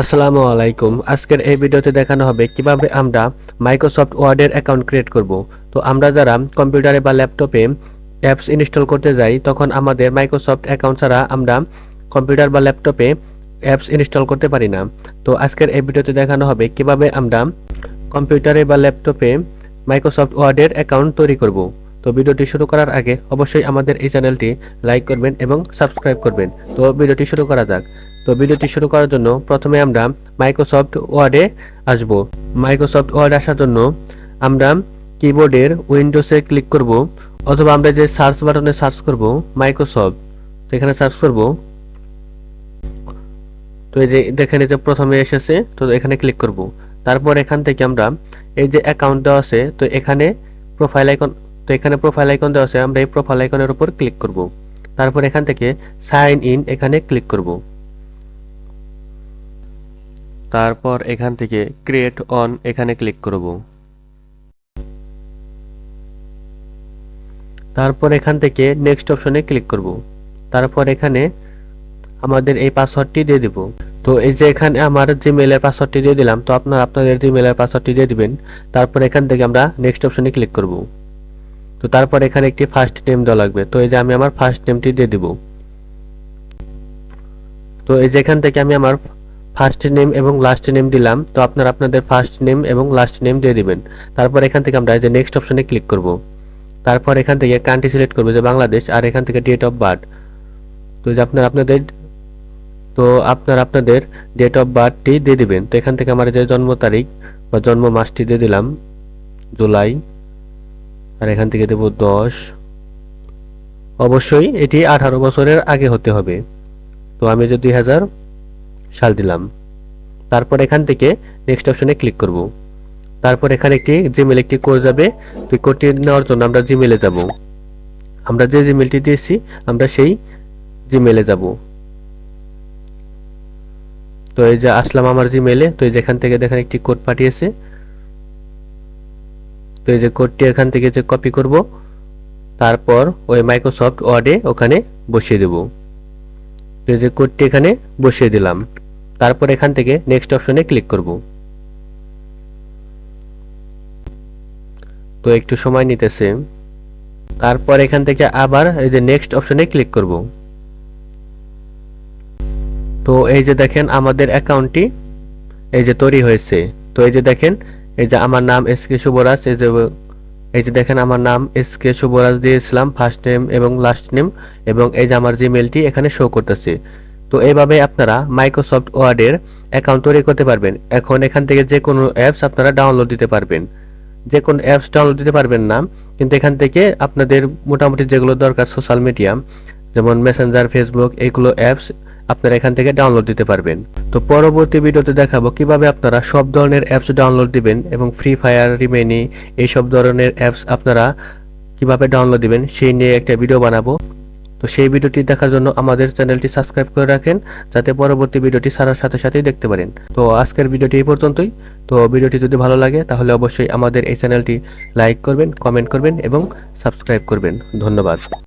আসসালামু আলাইকুম। আজকের এই ভিডিওতে দেখানো হবে কীভাবে আমরা মাইক্রোসফট ওয়ার্ডের অ্যাকাউন্ট ক্রিয়েট করব। তো আমরা যারা কম্পিউটারে বা ল্যাপটপে অ্যাপস ইনস্টল করতে যাই, তখন আমাদের মাইক্রোসফট অ্যাকাউন্ট ছাড়া আমরা কম্পিউটার বা ল্যাপটপে অ্যাপস ইনস্টল করতে পারি না। তো আজকের এই ভিডিওতে দেখানো হবে কীভাবে আমরা কম্পিউটারে বা ল্যাপটপে মাইক্রোসফট ওয়ার্ডের অ্যাকাউন্ট তৈরি করব। তো ভিডিওটি শুরু করার আগে অবশ্যই আমাদের এই চ্যানেলটি লাইক করবেন এবং সাবস্ক্রাইব করবেন। তো ভিডিওটি শুরু করা যাক। তো ভিডিওটি শুরু করার জন্য প্রথমে আমরা মাইক্রোসফট ওয়ার্ডে আসব। মাইক্রোসফট ওয়ার্ড আসার জন্য আমরা কিবোর্ডের উইন্ডোসে ক্লিক করব, অথবা আমরা যে সার্চ বাটনে সার্চ করব মাইক্রোসফট তো এখানে সার্চ করব। তো এই যে দেখেন, এই যে প্রথমে এসেছে, তো এখানে ক্লিক করব। তারপর এখান থেকে আমরা এই যে অ্যাকাউন্ট দেওয়া আছে, তো এখানে প্রোফাইল আইকন তো এখানে প্রোফাইল আইকন দেওয়া আছে, আমরা এই প্রোফাইল আইকনের উপর ক্লিক করব। তারপর এখান থেকে সাইন ইন এখানে ক্লিক করব। তারপর এখান থেকে ক্রিয়েট অন এখানে ক্লিক করব। তারপর এখান থেকে নেক্সট অপশনে ক্লিক করব। তারপর এখানে আমাদের এই পাসওয়ার্ডটি দিয়ে দিব। তো এই যে এখানে আমার জিমেলের পাসওয়ার্ডটি দিয়ে দিলাম, তো আপনারা আপনাদের জিমেলের পাসওয়ার্ডটি দিয়ে দিবেন। তারপর এখান থেকে আমরা নেক্সট অপশনে ক্লিক করব। তো তারপর এখানে একটি ফার্স্ট নেম দেওয়া লাগবে। তো এই যে আমি আমার ফার্স্ট নেমটি দিয়ে দিব। তো এই যে এখান থেকে আমি আমার ফার্স্ট নেম এবং লাস্ট নেম দিলাম, তো আপনারা আপনাদের ফার্স্ট নেম এবং লাস্ট নেম দিয়ে দিবেন। তারপর এখান থেকে আমরা যে নেক্সট অপশনে ক্লিক করব। তারপর এখান থেকে কান্ট্রি সিলেক্ট করব যে বাংলাদেশ আর এখান থেকে ডেট অফ বার্থ তো যে আপনার আপনাদের, তো আপনার আপনাদের ডেট অফ বার্থটি দিয়ে দিবেন। তো এখান থেকে আমার যে জন্ম তারিখ বা জন্ম মাসটি দিয়ে দিলাম, জুলাই। আর এখান থেকে দেব দশ। অবশ্যই এটি আঠারো বছরের আগে হতে হবে। তো আমি যে দুই হাজার সাল দিলাম। তারপর এখান থেকে নেক্সট অপশনে ক্লিক করব। তারপর এখানে একটি জিমেল একটি কোড যাবে। তো কোডটি নেওয়ার জন্য আমরা জিমেলে যাব। আমরা যে জিমেলটি দিয়েছি, আমরা সেই জিমেলে যাব। তো এই যে আসলাম আমার জিমেলে তো এই যেখান থেকে দেখেন একটি কোড পাঠিয়েছে। তো এই যে কোডটি এখান থেকে যে কপি করব, তারপর ওই মাইক্রোসফট ওয়ার্ডে ওখানে বসিয়ে দেব। তো এই যে কোডটি এখানে বসিয়ে দিলাম। তারপর এখান থেকে নেক্সট অপশনে ক্লিক করব। তো একটু সময় নিতেছে। তারপর এখান থেকে আবার এই যে নেক্সট অপশনে ক্লিক করব। তো এই যে দেখেন আমাদের অ্যাকাউন্টটি এই যে তৈরি হয়েছে। তো এই যে দেখেন, এই যে আমার নাম এস কে শুভরাজ এই যে এই যে দেখেন আমার নাম এস কে শুভরাজ দিয়েছিলাম ফার্স্ট নেম এবং লাস্ট নেম এবং এই যে আমার জিমেলটি এখানে শো করতেছে। তো এইভাবে আপনারা মাইক্রোসফট ওয়ার্ডের অ্যাকাউন্ট তৈরি করতে পারবেন। এখন এখান থেকে যে কোনো অ্যাপস আপনারা ডাউনলোড দিতে পারবেন। যে কোনো অ্যাপস ডাউনলোড দিতে পারবেন না, কিন্তু এখান থেকে আপনাদের মোটামুটি যেগুলো দরকার সোশ্যাল মিডিয়া যেমন মেসেঞ্জার ফেসবুক এইগুলো অ্যাপস আপনারা এখান থেকে ডাউনলোড দিতে পারবেন। তো পরবর্তী ভিডিওতে দেখাবো কীভাবে আপনারা সব ধরনের অ্যাপস ডাউনলোড দিবেন এবং ফ্রি ফায়ার রিমেনি এই সব ধরনের অ্যাপস আপনারা কীভাবে ডাউনলোড দিবেন, সেই নিয়ে একটা ভিডিও বানাবো। তো সেই ভিডিওটি দেখার জন্য আমাদের চ্যানেলটি সাবস্ক্রাইব করে রাখেন, যাতে পরবর্তী ভিডিওটি ছাড়ার সাথে সাথেই দেখতে পারেন। তো আজকের ভিডিওটি এই পর্যন্তই। তো ভিডিওটি যদি ভালো লাগে, তাহলে অবশ্যই আমাদের এই চ্যানেলটি লাইক করবেন, কমেন্ট করবেন এবং সাবস্ক্রাইব করবেন। ধন্যবাদ।